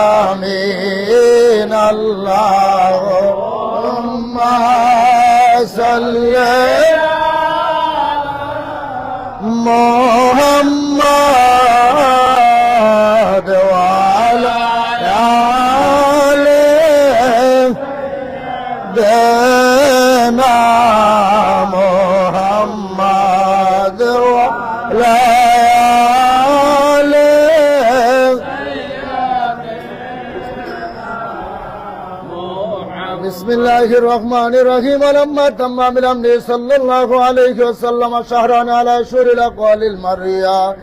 آمين اللهم صل على محمد بسم الله الرحمن الرحيم ولما تم من أمره صلى الله عليه وسلم شهرا على شهر الأقوال المرية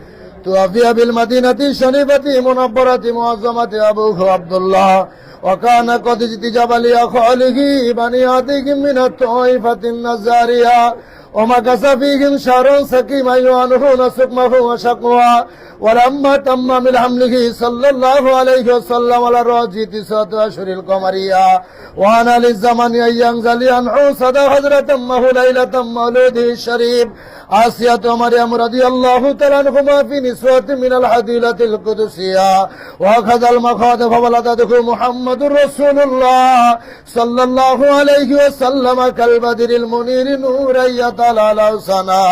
توفي بالمدينة الشريفة منبرة معظمة أبوه عبد الله وكان قد اجتجب لأخواله بني عتيق من الطائفة النزارية ومكث فيهم شهرا سكيما يعانون سقمه وشقوى ولما تم من حمله صلى الله عليه وسلم على الراجي تسعة أشهر القمرية وأنا للزمن أن ينزل ينحو صدى حضرة أمه ليلة مولوده الشريف آسية مريم رضي الله تعالى عنهما في نسوة من الحديلة القدسية وأخذ المخاض فولدته محمد رسول الله صلى الله عليه وسلم كالبدر المنير نورا يتلالى سنا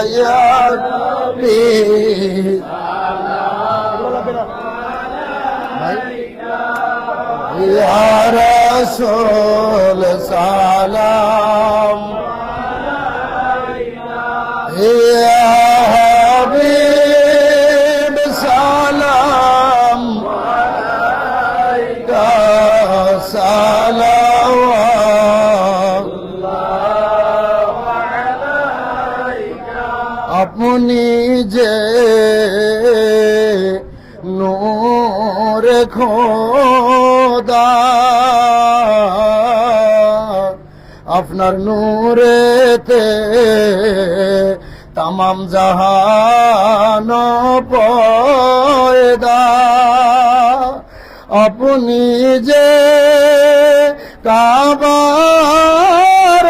يا نبي يا رسول سلام يا যে নূর খোদা। আপনার নূরেতে তামাম জাহান পয়দা। আপনি যে কাবার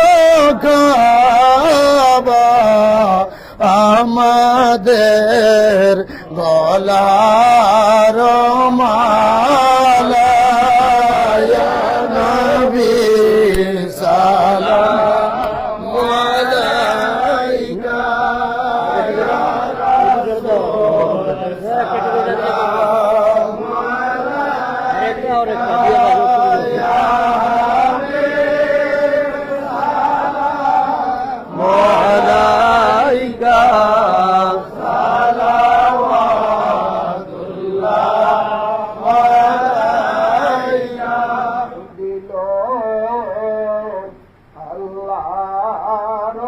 আমাদের গলার মালা। দিল আল্লাহর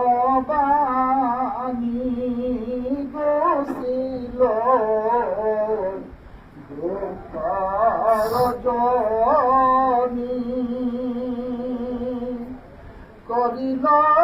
বাণী গছিল দুঃখর জনি করিলা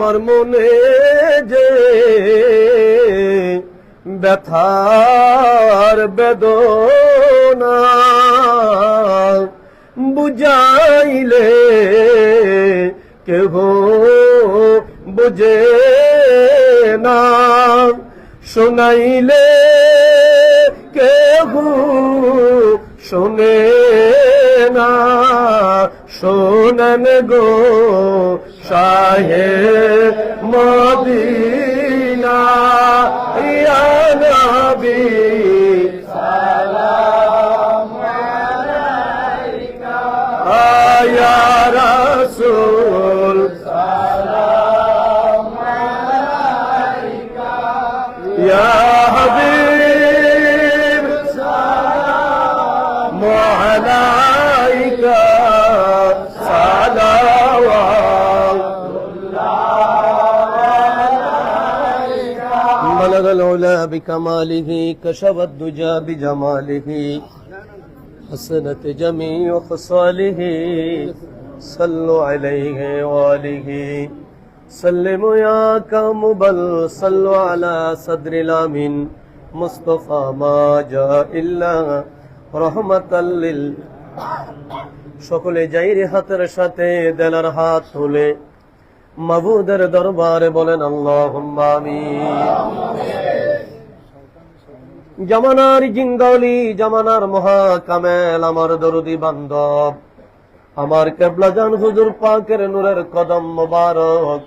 আমার মনে যে ব্যথার বেদনা বুঝাইলে কেহ বুঝে না। শোনাইলে কেহ শোনে না। শোনেন গো শাহে মদিনা ইয়া নবী। بكماله كشف الدجى بجماله حسنت جميع خصاله صلوا عليه وآله سلموا يا كام بل صلوا على صدر الامين مصطفى ما جاء إلا رحمة لل সকলে জাইরি হাতের সাথে দেলার হাত তুলে মাবুদের দরবারে বলেন আল্লাহ জামানার জিঙ্গালি জামানার মহা কামেল আমার দরদি বান্ধব। আমার কেবলা জান হুজুর পাকের নূরের কদম মোবারক।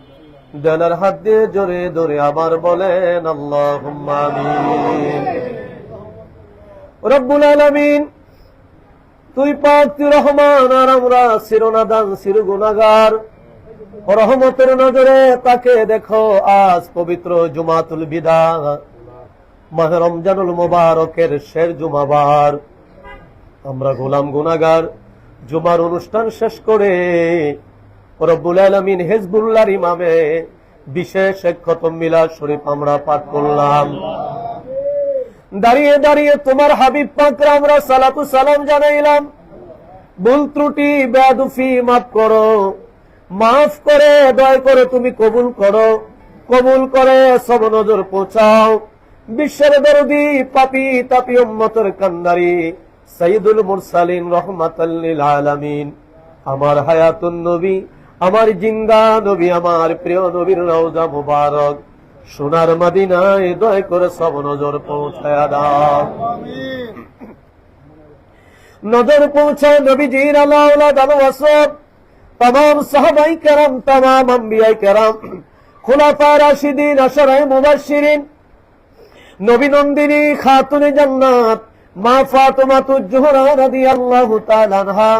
দেলার হাত দিয়ে জোরে ধরে আবার বলেন আল্লাহ রব্বুল আলমিন, তুই পাক, তুই রহমান, আর আমরা শিরোনাদান শির গুনাগার রহমতের নজরে তাকে দেখো, আজ পবিত্র জুমাতুল বিদা। মাহে রমজানুল মোবারকের শের জুমাবার। আমরা গোলাম গুনাগার জুমার অনুষ্ঠান শেষ করে রব্বুল আলমিন হেজবুল্লার ইমামে বিশেষ এক খতম মিলাদ শরীফ আমরা পাঠ করলাম। দাঁড়িয়ে দাঁড়িয়ে তোমার হাবিব পাকরা আমরা সালাতু সালাম জানাইলাম। ভুল ত্রুটি বেদুফি মাফ করো। মাফ করে, দয় করে তুমি কবুল করো। কবুল করে সব নজর পৌঁছাও। বিশ্বের দরদি পাপি তাপি উম্মতের কান্দারি সাইদুল মুরসালিন রহমাতাল্লিল আলামিন। আমার হায়াতুন নবী, আমার জিন্দা নবী, আমার প্রিয় নবীর রওজা মুবারক, সোনার মাদিনায় দয় করে সব নজর পৌঁছায়া দাও নজর পৌঁছায় নবীজির আল্লাহ দানব আসব তমাম সাহাবাই কেরাম, তমাম আম্বিয়াই কেরাম, খোলাফা রাশিদিন, আশরায় মুবাশিরিন নবী নন্দিনী খাতুনে জান্নাত, মা ফাতেমাতু জোহরা রাদিয়াল্লাহু তাআলা আনহা,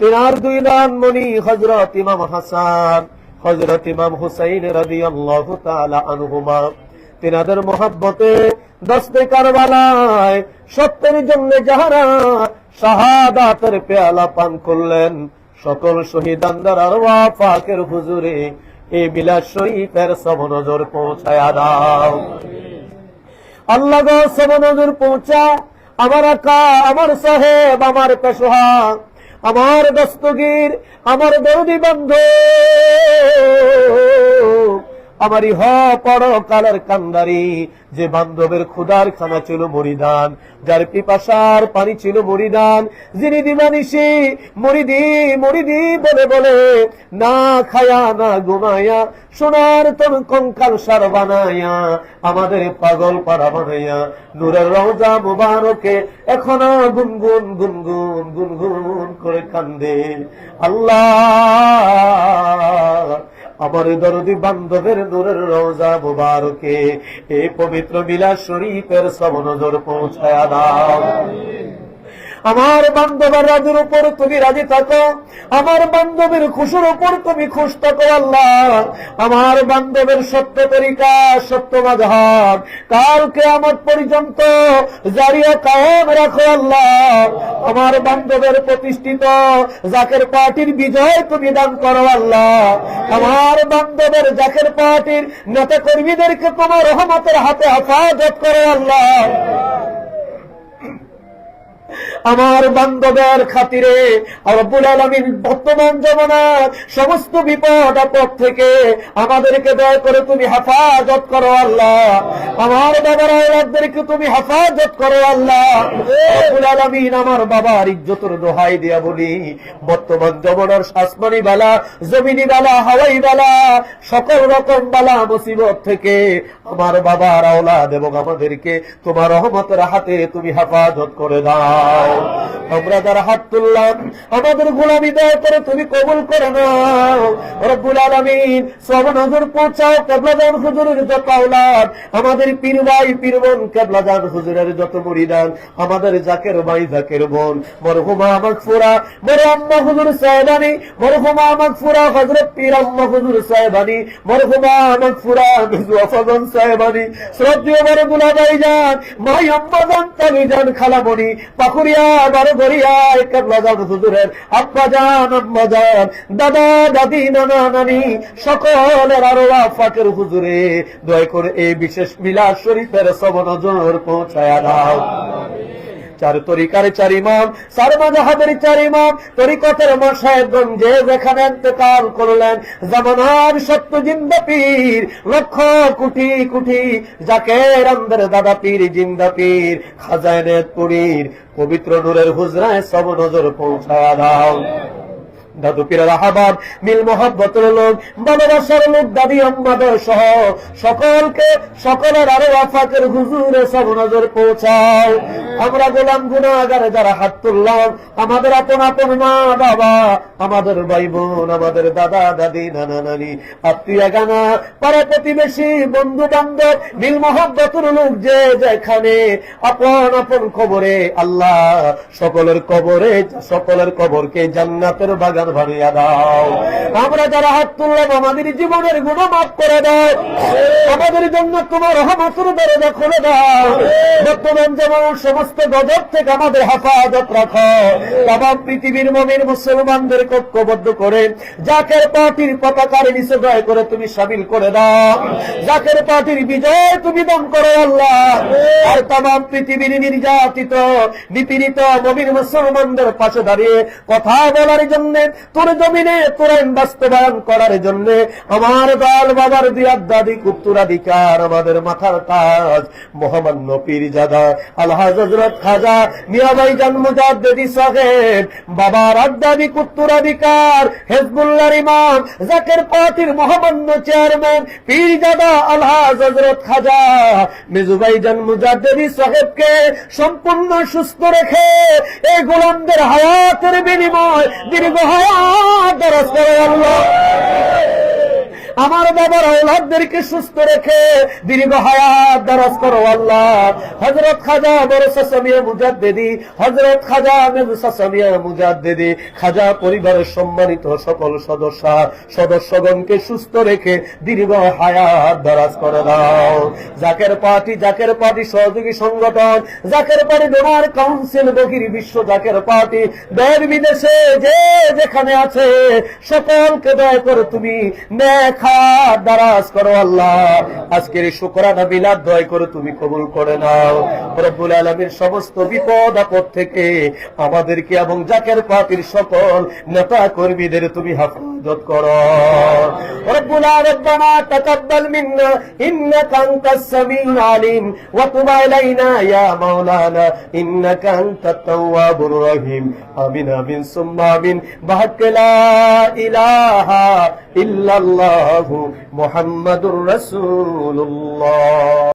তিনার দুই মনি হযরত ইমাম হাসান, হযরত ইমাম হুসাইন রাদিয়াল্লাহু তাআলা আনহুমা। তিনাদের মহব্বতে দস্তে কারবালায় সত্যের জন্য যাহারা শাহাদাতের পেয়ালা পান করলেন। সকল শহীদানদার আরওয়া পাকের হুজুরে এই বিলাস শহীদের সব নজর পৌঁছায় দাও। আল্লাহ নজর পৌঁছা। আমার আকা আমার সাহেব আমার পেশোহা আমার দস্তগীর আমার দৌদি বন্ধু। আমারই হ, পড় কালার কান্দারি। যে বান্ধবের ক্ষুদার খানা ছিল মরিদান যার পিপাসার পানি ছিল মরিদান যিনি দিবানিসি মরিদি মরিদি বলে বলে, না খায়া, না ঘুমায়া, সোনার তোর কঙ্কাল সার বানায়া, আমাদের পাগল পাড়া বানাইয়া নূরের রওজা মুবারকে এখনও গুনগুন গুনগুন গুনগুন করে কান্দে। আল্লাহ আমার দরদি বান্ধবের নূরের রোজা মুবারকে এই পবিত্র বিলাস শরীফের সব নজর পৌঁছায় দাও। আমার বান্ধবের রাজের উপর তুমি রাজি থাকো, আমার বান্ধবের খুশুর উপর তুমি খুশ থাকো, আল্লাহ। আমার বান্ধবের সত্য তরিকা, সত্য মাঝহাব। কালকে আমার পর্যন্ত জারিয়া কায়েম রাখো, আল্লাহ। আমার বান্ধবের প্রতিষ্ঠিত জাকের পার্টির বিজয় তুমি দান করো, আল্লাহ। আমার বান্ধবের জাকের পার্টির নেতা কর্মীদেরকে তোমার রহমতের হাতে হেফাজত করো, আল্লাহ। আমার বান্ধবের খাতিরে রব্বুল আলমীর বর্তমান জমানার সমস্ত বিপদ আপদ থেকে আমাদেরকে দয়া করে তুমি হেফাজত করো আল্লাহ। আমার বাবার আওলাদদেরকে তুমি হেফাজত করো আল্লাহ। রব্বুল আলমিন আমার বাবার ইজ্জতের দোহাই দিয়া বলি, বর্তমান জমানার আসমানি বালা, জমিনি বালা, হাওয়াই বালা, সকল রকম বালা মুসিবত থেকে আমার বাবার আওলাদ এবং আমাদেরকে তোমার রহমতের হাতে তুমি হেফাজত করে দাও। আমরা যারা হাত তুললাম, আমাদের গোলামি দয়া করে তুমি কবুল করে নাও। রব্বুল সব নজর পৌঁছাও হুজুরের যত আমাদের পীর ভাই, পীর বোন হুজুরের যত আমাদের জাকের ভাই, জাকের বোন, মরহুমা মাগফুরা আম্মা হুজুর সাহেবানি, মরহুমা মাগফুরা হযরত পীর হুজুর সাহেবানি, মরহুমা মাগফুরা মিজু আফাজান সাহেবানি, শ্রদ্ধেয় বড় ভাই আম্মা জান তালি যান খালামণি পাকুরিয়া বড় গড়িয়ায় কেবলাদান হুজুরের আব্বা জান, আম্মা জান, দাদা, দাদি, নানা, নানি, সকলের আরও আফাকের হুজুরে, দয়া করে এই বিশেষ মিলাদ শরীফের সব নজর পৌঁছায়া দাও। চার তরিকার চার ইমাম চার মাজাহাবের চার ইমাম তরিকতের মশায়গণ যে যেখানে এতেকাল করলেন, জামানার সত্য জিন্দা পীর, লক্ষ কোটি কোটি যাকে রামদের দাদা পীর, জিন্দা পীর খাজায়নের পুরীর পবিত্র নূরের হুজরায় সব নজর পৌঁছা দাও। দাদু পীরের আহ্বান মিল মহব্বতের লোক লোক দাদি আম্মাদের সহ সকলকে, সকলের আরও আফাকের হুজুরে সব নজর আমরা গোলাম গুণাগারে যারা হাত তুললাম, আমাদের আপন আপন মা, বাবা, আমাদের ভাই বোন, আমাদের দাদা, দাদি, নানা, নানি, আত্মীয় গানা প্রতিবেশী, বন্ধু বান্ধব, মিল মহব্বতের লোক যে যেখানে, আপন আপন কবরে, আল্লাহ সকলের কবরে, সকলের কবরকে জান্নাতের বাগান ভরিয়া দাও। আমরা যারা হাত তুললাম, আমাদের জীবনের গুণ মাফ করে দাও। আমাদের জন্য তোমার রহমতের দরজা খুলে দাও। বর্তমান যেমন সমস্ত গজব থেকে আমাদের হেফাজত রাখো। তাম পৃথিবীর মমিন মুসলমানদের ঐক্যবদ্ধ করে, জাকের পার্টির পতাকার নিচে জয় করে তুমি সামিল করে দাও। জাকের পার্টির বিজয় তুমি দান করো আল্লাহ। আর তাম পৃথিবীর নির্যাতিত, নিপীড়িত মমিন মুসলমানদের পাশে দাঁড়িয়ে কথা বলার জন্য তোর জমিনে তোর বাস্তবায়ন করার জন্য আমার দল বাবার দিয়ার দাদি উত্তরাধিকার, আমাদের মাথার তাজ মোহাম্মদ পীর জাদা আল্লাহ হজরত খাজা মিয়াবাই জন্মজাদি সাহেব, বাবার আদাদি উত্তরাধিকার হেজবুল্লার ইমাম, জাকের পার্টির মোহাম্মদ চেয়ারম্যান পীর জাদা আল্লাহ হজরত খাজা মিজুবাই জন্মজাদি সাহেবকে সম্পূর্ণ সুস্থ রেখে এই গোলামদের হায়াতের বিনিময়, দীর্ঘ হায়াত দরজ করে আল্লাহ আমার বাবার ঔলাদদেরকে সুস্থ রেখে দীর্ঘ হায়াত দারাজ করো আল্লাহ। হজরত খাজা বড় সাসামিয়া মুজাদ্দেদি হজরত খাজা মেজু সাসামিয়া মুজাদ্দেদি, খাজা পরিবারের সম্মানিত সকল সদস্য, সদস্যগণকে সুস্থ রেখে দীর্ঘ হায়াত দারাজ করে দাও। জাকের পার্টি জাকের পার্টি সহযোগী সংগঠন, জাকের পার্টি ডোনার কাউন্সিল বহির বিশ্ব জাকের পার্টি, দেশ বিদেশে যে যেখানে আছে, সকলকে দয়া করে তুমি নেক খাত দারাজ করো আল্লাহ। আজকের এই শুকরানা বিলাদ দয় করে তুমি কবুল করে নাও। রব্বুল আলমীর সমস্ত বিপদ, আপদ থেকে আমাদেরকে এবং জাকের পাতির সকল নেতা কর্মীদের তুমি হেফাজত করো। রব্বুল রব্বানা তাকাব্বাল মিন্না, ইন্নাকা আনতাস সামিউল আলিম, ওয়া তুব আলাইনা ইয়া মাওলানা, ইন্নাকা আনতাত তাওয়াবুর রহিম। আমিন আমিন, সুম্মা আমিন। বাহাক লা الله محمد رسول الله.